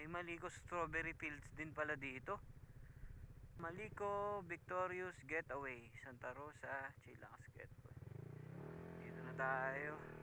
May Maliko Strawberry Fields din pala dito. Maliko Victorious Getaway, Santa Rosa, Chilangas Getaway. Dito na tayo.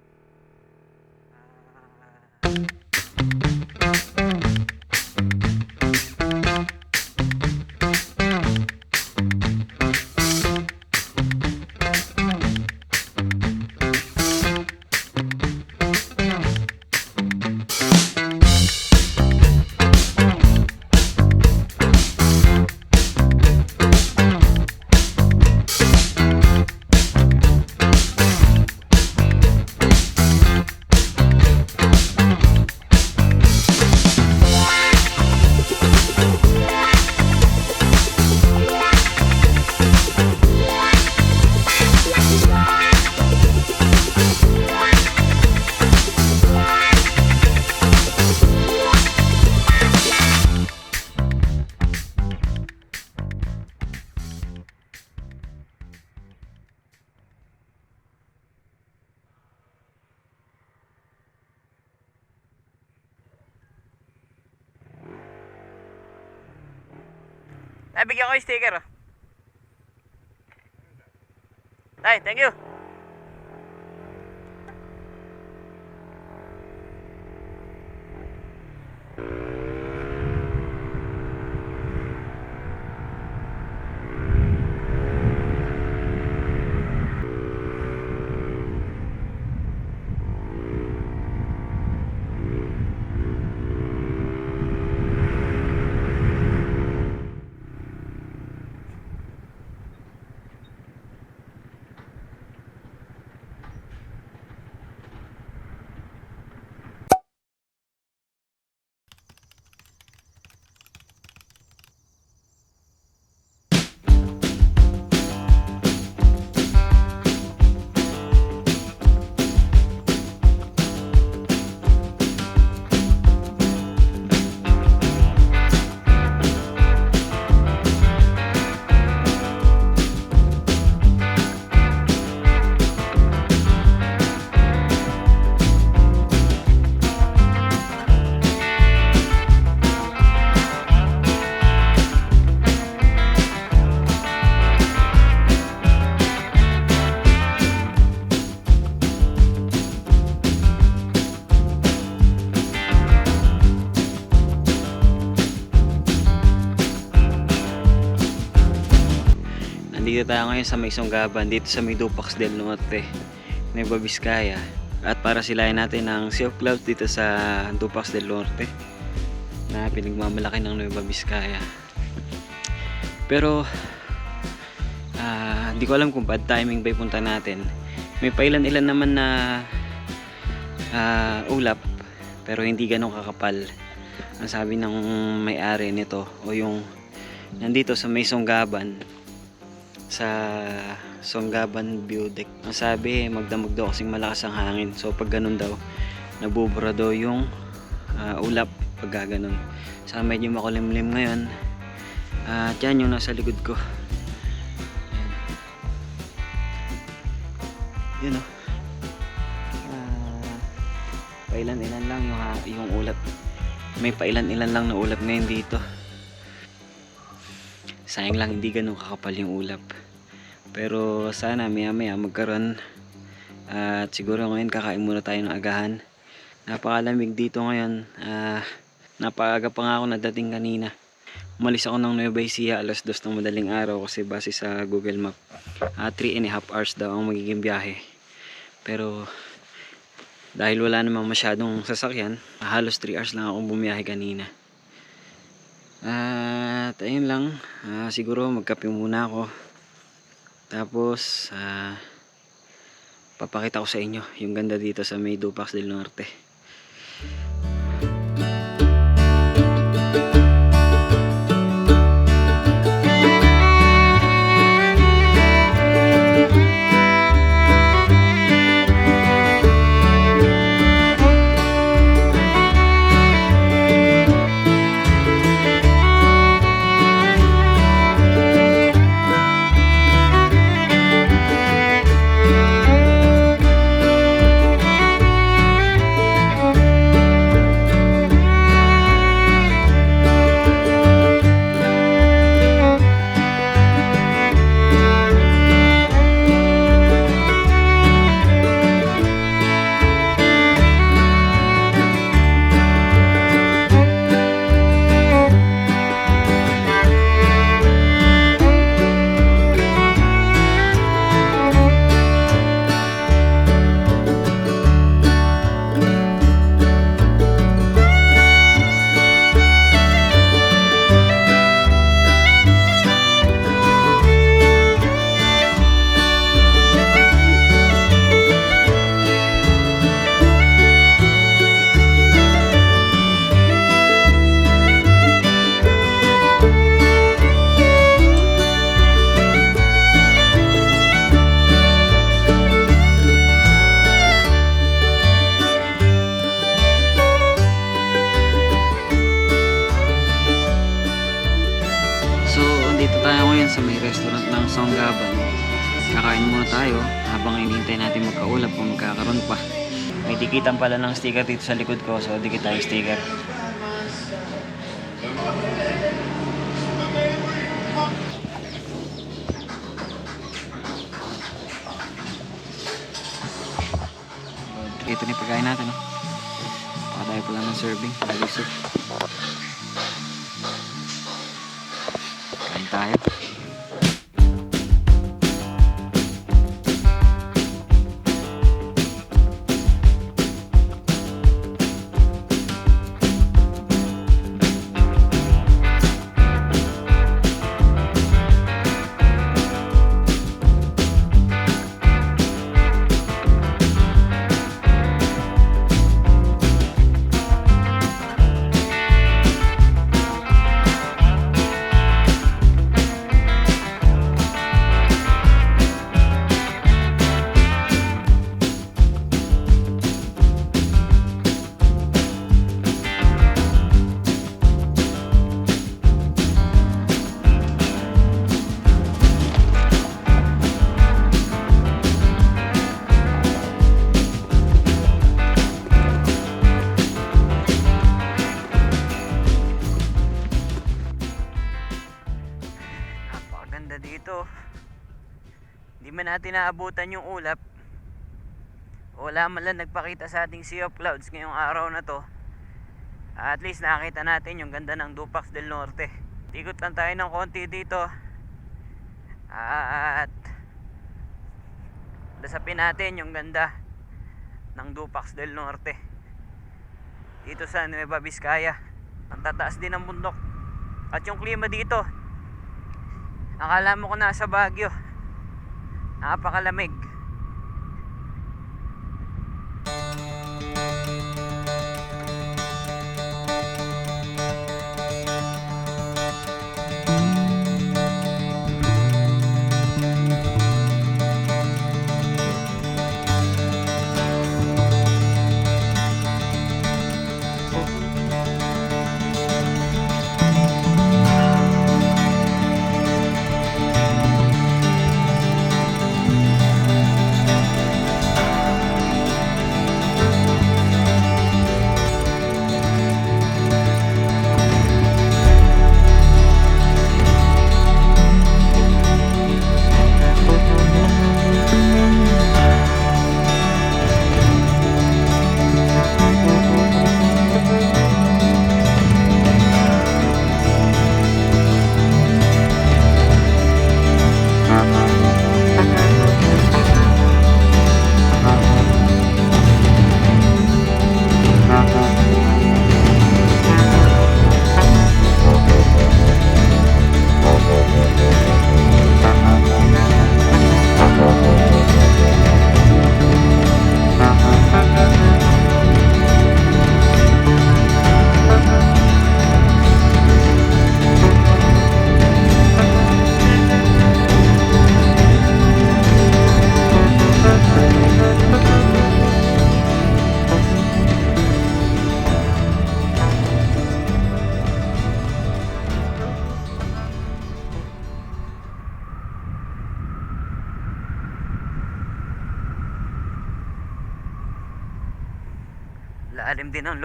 Ay, bigyan ko yung sticker. Oh. Ay, thank you. Nandito tayo ngayon sa may Songgaban, dito sa may del Norte, Nueva Vizcaya. At para silayan natin ang Sea of Clouds dito sa Dupax del Norte na pinagmamalaki ng Nueva Vizcaya. Pero ah, hindi ko alam kung bad timing ba punta natin. May pailan-ilan naman na ah, ulap pero hindi ganun kakapal. Ang sabi ng may-ari nito o yung nandito sa may Songgaban sa Songgaban View Deck. Ang sabi, magdamag daw kasing malakas ang hangin. So pag ganun daw, nabubura daw yung ah, ulap pag gaganon. Sa medyo makulimlim ngayon. At yan yung nasa likod ko. Yan. Yun o. pailan-ilan lang yung, yung ulap. May pailan-ilan lang na ulap ngayon dito. Sayang lang hindi ganun kakapal yung ulap. Pero sana maya maya magkaroon. At siguro ngayon kakain muna tayo ng agahan. Napakalamig dito ngayon. Ah, napaaga pa nga ako nadating kanina. Umalis ako ng Nueva Ecija alas 2 ng madaling araw kasi base sa Google Map. 3 and a half hours daw ang magiging biyahe. Pero dahil wala namang masyadong sasakyan, halos 3 hours lang akong bumiyahe kanina. At ayun lang, Ah, siguro magkape muna ako. Tapos, ah, papakita ko sa inyo yung ganda dito sa May Dupax del Norte. Magkaulap kung magkakaroon pa. May dikitan pala ng sticker dito sa likod ko, so dikit tayo sticker. Ito na yung pagkain natin. Oh. Pakatayo pa lang ng serving. Balisok. Kain tayo. Napakaganda dito. Hindi man natin naabutan yung ulap. Wala man lang nagpakita sa ating Sea of Clouds ngayong araw na to. At least nakita natin yung ganda ng Dupax del Norte. Tikot lang tayo ng konti dito. At lasapin natin yung ganda ng Dupax del Norte. Dito sa Nueva Vizcaya. Ang tataas din ng bundok. At yung klima dito, Akala mo ko nasa Baguio. Napakalamig.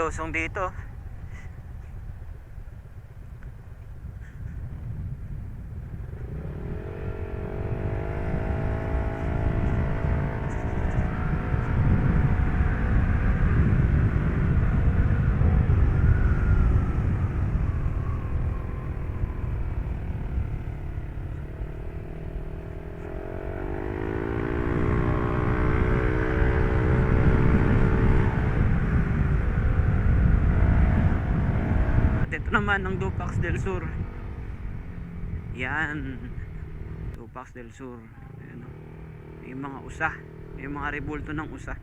Losong dito. At ito naman ang Dupax del Sur. Yan. Dupax del Sur. Ayan, oh. May mga usa. May mga rebulto ng usa.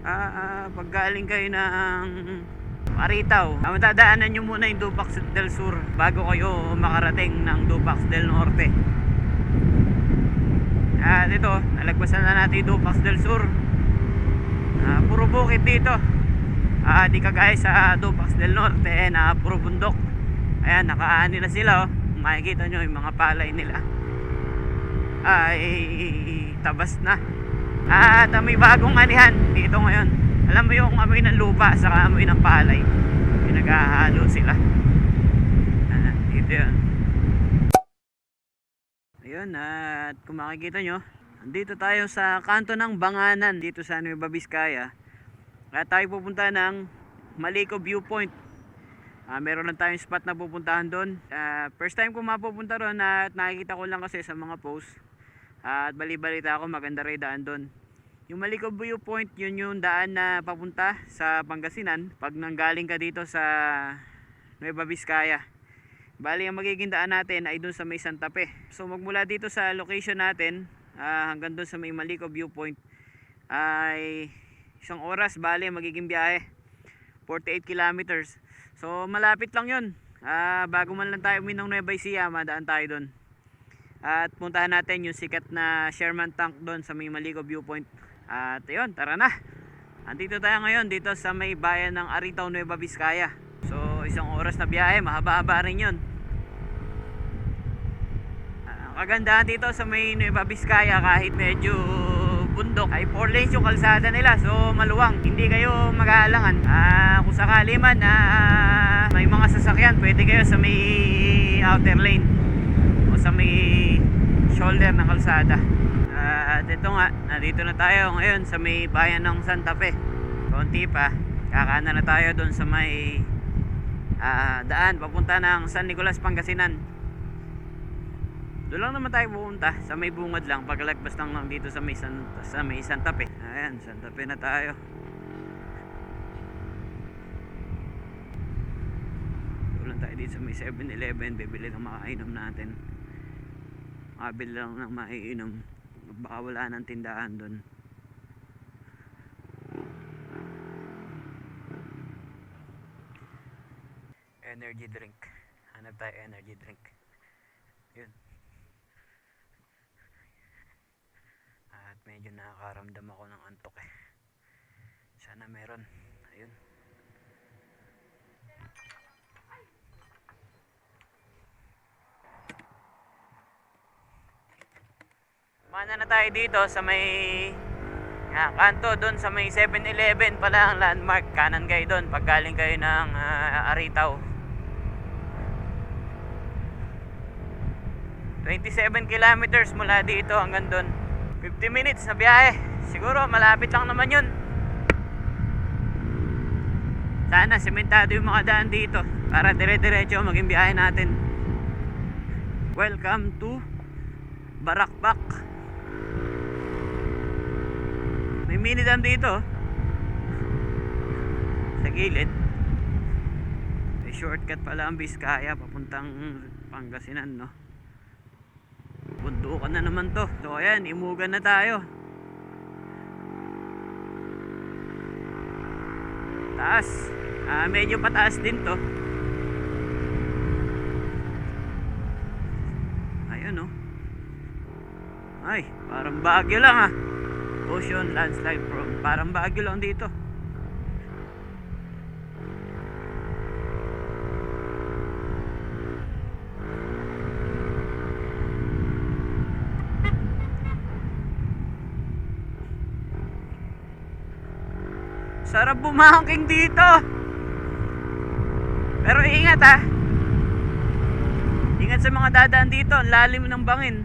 Ah, ah, pag galing kayo ng Maritaw, ah, matadaanan nyo muna yung Dupax del Sur bago kayo makarating ng Dupax del Norte. At ito, nalagpasan na natin yung Dupax del Sur. Ah, puro bukit dito. Ah, di kagaya sa Dupax del Norte na puro bundok. Ayan, nakaani na sila oh. Makikita nyo yung mga palay nila. ay tabas na. At ah, may bagong anihan dito ngayon. Alam mo yung amoy ng lupa sa amoy ng palay. Pinaghahalo sila. Ah, dito yun. Ayun, at kung makikita nyo, andito tayo sa kanto ng Banganan dito sa Nueva Vizcaya. At tayo pupunta ng Malico Viewpoint. Ah, meron lang tayong spot na pupuntahan doon. Ah, first time ko mapupunta ron at nakikita ko lang kasi sa mga post. at bali-balita ako maganda rin daan doon. Yung Malico Viewpoint, yun yung daan na papunta sa Pangasinan pag nanggaling ka dito sa Nueva Vizcaya. Bali ang magiging daan natin ay doon sa may Santa Fe. So magmula dito sa location natin ah, hanggang doon sa may Malico Viewpoint ay isang oras bali magiging biyahe. 48 kilometers. So malapit lang yun. Ah, bago man lang tayo uminong Nueva Ecija, madaan tayo doon. At puntahan natin yung sikat na Sherman Tank doon sa may Malico Viewpoint. At yun, tara na. Andito tayo ngayon dito sa may bayan ng Aritaw, Nueva Vizcaya. So isang oras na biyahe, mahaba-haba rin yun. Ah, Ang kagandahan dito sa may Nueva Vizcaya kahit medyo bundok. Ay 4 lanes yung kalsada nila. So maluwang. Hindi kayo mag-aalangan. Ah, kung sakali man ah, may mga sasakyan pwede kayo sa may outer lane. O sa may shoulder ng kalsada. Ah, at ito nga nandito na tayo ngayon sa may bayan ng Santa Fe. Konti pa kakana na tayo doon sa may ah, daan papunta ng San Nicolas Pangasinan doon lang naman tayo pupunta. Sa may bungad lang. Pagkalagpas lang lang dito sa may, San, sa may Santa Fe. Ayan Santa Fe na tayo. Doon lang tayo dito sa may 7-Eleven bibili ng makainom natin. Makabili lang ng maiinom baka wala ng tindahan doon. Energy drink. Hanap tayo energy drink. Yun at medyo nakakaramdam ako ng antok eh. Sana meron. Ayun. Mana na tayo dito sa may ah, kanto doon sa may 7-Eleven pala ang landmark. Kanan kayo doon pag galing kayo ng ah, Aritaw. 27 kilometers mula dito hanggang doon 50 minutes na biyahe. Siguro malapit lang naman yun. Sana sementado yung mga daan dito para dire-diretso maging biyahe natin. Welcome to Barakbak. May mini dam dito sa gilid. May shortcut pala ang Biskaya papuntang Pangasinan no bundukan na naman to. So ayan imugan na tayo. Taas. Ah, medyo pataas din to. Ayun oh. Ay parang bagyo lang ah. Ocean landslide prone parang bagyo lang dito Sarap bumangking dito. Pero ingat ha. Ingat sa mga dadaan dito, ang lalim ng bangin.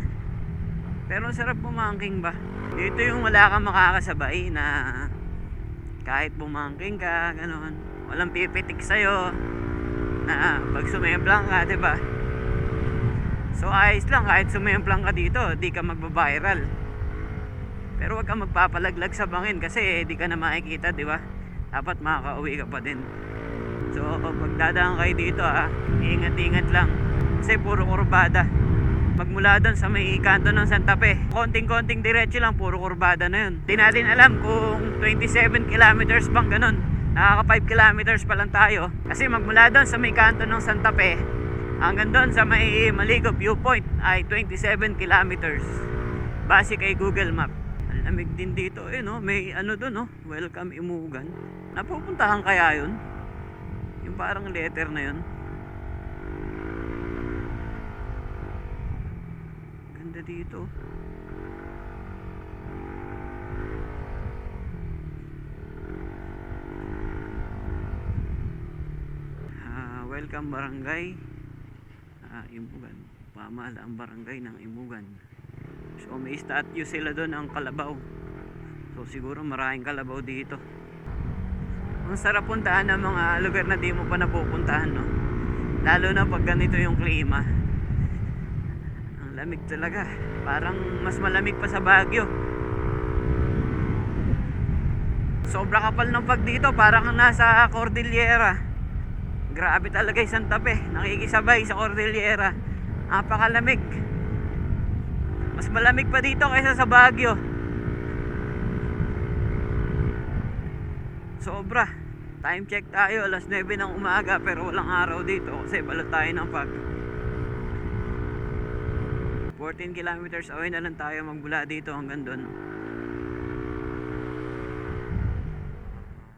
Pero sarap bumangking ba? Dito yung wala kang makakasabay na kahit bumangking ka, gano'n. Walang pipitik sa'yo na pag sumemplang ka, ba? So ayos lang kahit sumemplang ka dito, di ka magba-viral. Pero wag kang magpapalaglag sa bangin kasi di ka na makikita, di ba? Dapat makakauwi ka pa din. So, pag dadaan kayo dito, ah, ingat-ingat lang. Kasi puro kurbada. Magmula doon sa may kanto ng Santa Fe, konting-konting diretso lang, puro kurbada na yun. Di natin alam kung 27 kilometers bang ganun. Nakaka 5 kilometers pa lang tayo. Kasi magmula doon sa may kanto ng Santa Fe, hanggang doon sa may Maligo Viewpoint ay 27 kilometers. Base kay Google Map. Ang lamig din dito eh no. May ano doon no. Welcome Imugan. Napupuntahan kaya yun? Yung parang letter na yun? Ganda dito. Uh, welcome barangay. Ah, uh, Imbugan. Pamahal ang barangay ng Imbugan. So may statue sila doon ang kalabaw. So siguro maraming kalabaw dito. Ang sarap puntahan ng mga lugar na di mo pa napupuntahan, no? Lalo na pag ganito yung klima. Ang lamig talaga. Parang mas malamig pa sa Baguio. Sobra kapal ng pag dito, parang nasa Cordillera. Grabe talaga yung Santa Fe. Nakikisabay sa Cordillera. Napakalamig. Mas malamig pa dito kaysa sa Baguio. Sobra. Time check tayo, alas 9 ng umaga pero walang araw dito kasi balot tayo ng pag. 14 kilometers away na lang tayo magbula dito hanggang doon.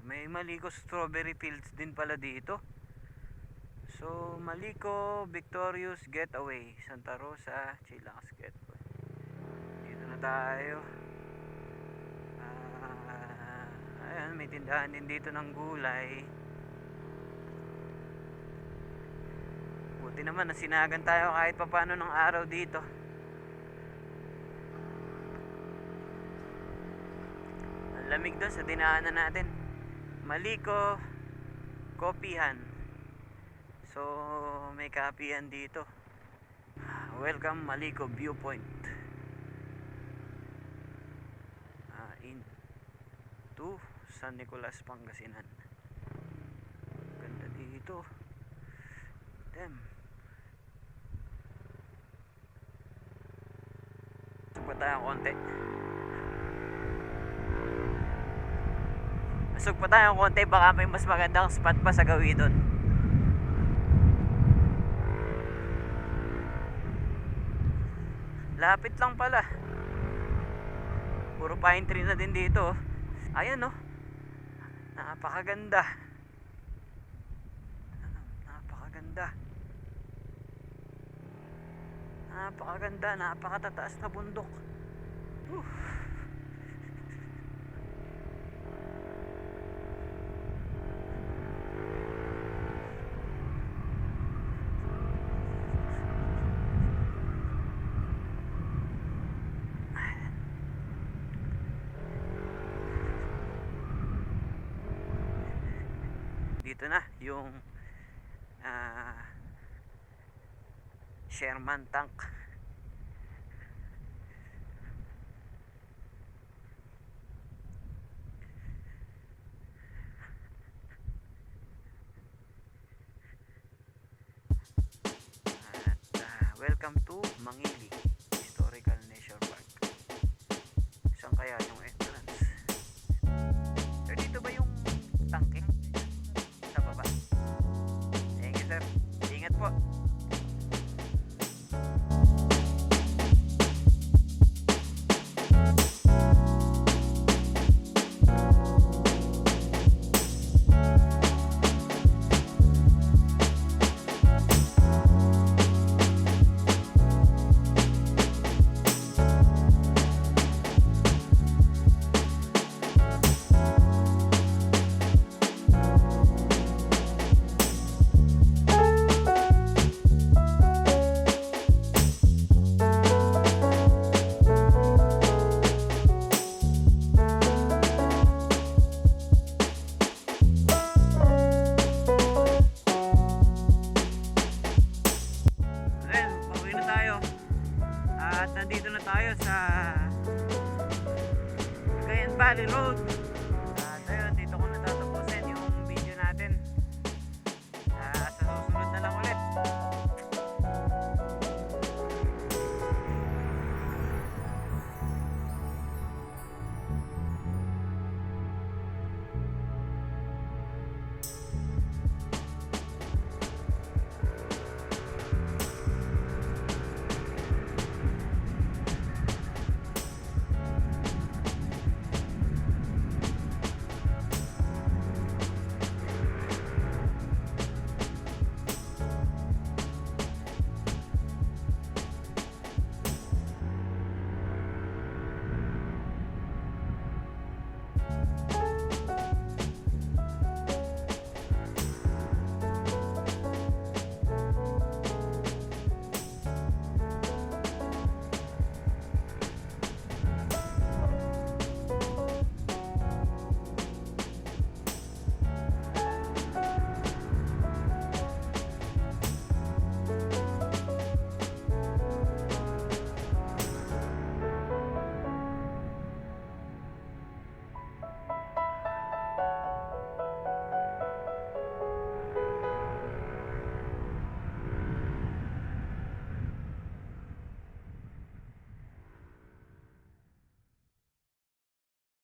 May Maliko Strawberry Fields din pala dito. So, Maliko Victorious Getaway, Santa Rosa, Chilangas Getaway. Dito na tayo. Ah, ayan, may tindahan din dito ng gulay. Buti naman nasinagan tayo kahit papano ng araw dito. Ang lamig doon sa dinaanan natin. Maliko Kopihan. So, may kapihan dito. Welcome Maliko Viewpoint. Ah, in to San Nicolas, Pangasinan. Ganda dito. Damn. Pasok pa tayo konti. Pasok pa tayo konti, baka may mas magandang spot pa sa gawin doon. Lapit lang pala. Puro pine tree na din dito. oh. Ayan oh. Napakaganda. Napakaganda. Napakaganda, napakatataas na bundok. Whew. dito na yung ah, Sherman tank at ah, welcome to Mangili